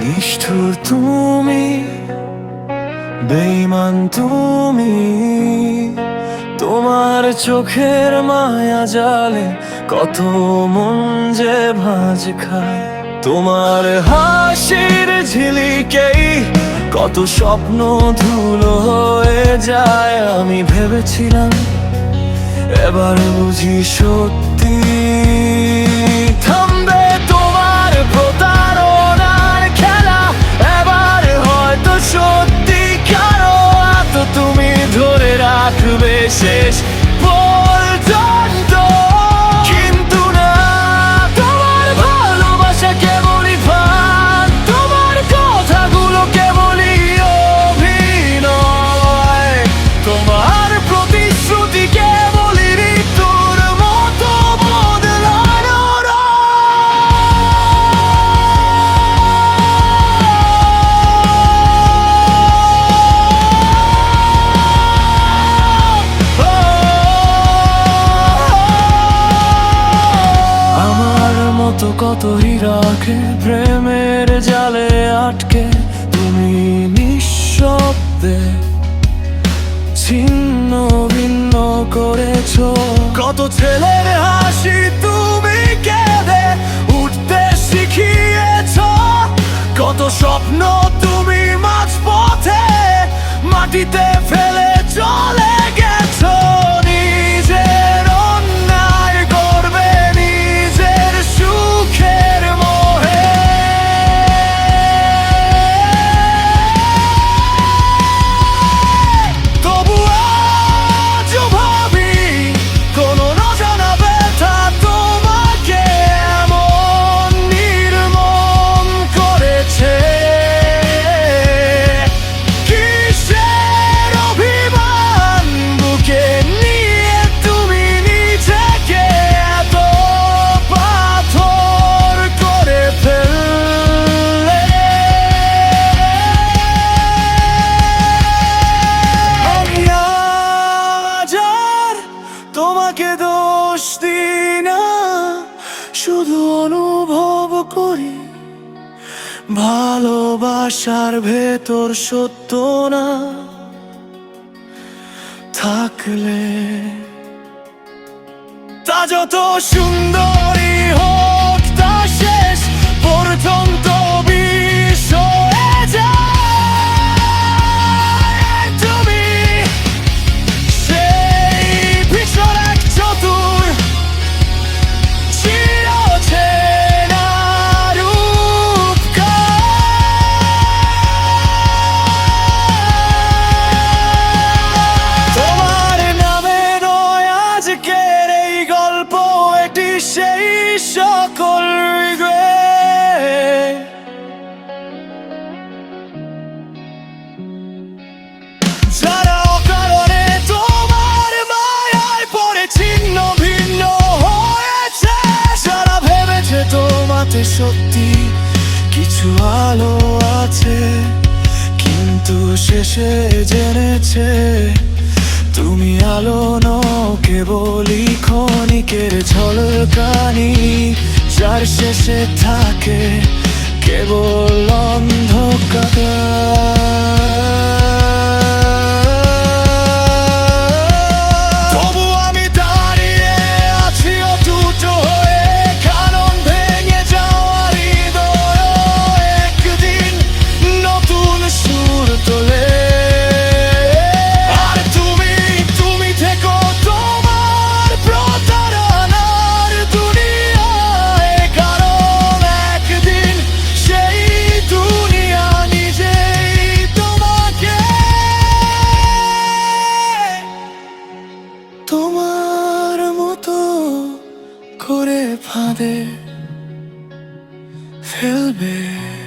নিষ্ঠুর তুমি বেইমান তুমি, তোমার চোখের মায়া জালে কত মন যে ভাজ খায়। তোমার হাসির ঝিলিকেই কত স্বপ্ন ধুলো হয়ে যায়, আমি ভেবেছিলাম এবার বুঝি সত্যি। শেষ। পর্যন্ত কিন্তু তোমার ভালোবাসা কেবলই ভান। তোমার কথাগুলো কেবলই অভিনয়। তোমার প্রতিশ্রুতি মতো কত হীরাকে প্রেমের জালে আটকে তুমি নিঃশব্দে ছিন্ন ভিন্ন করেছ। কত ছেলের ভালোবাসার ভেতর সত্য না থাকলে তা যত সুন্দরী তোমাতে সত্যি, কিছু আলো আছে, কিন্তু শেষে জেনেছে, তুমি আলো নও কেবলই ক্ষণিকের ঝলকানি, যার শেষে থাকে কেবল অন্ধকার। Fill me.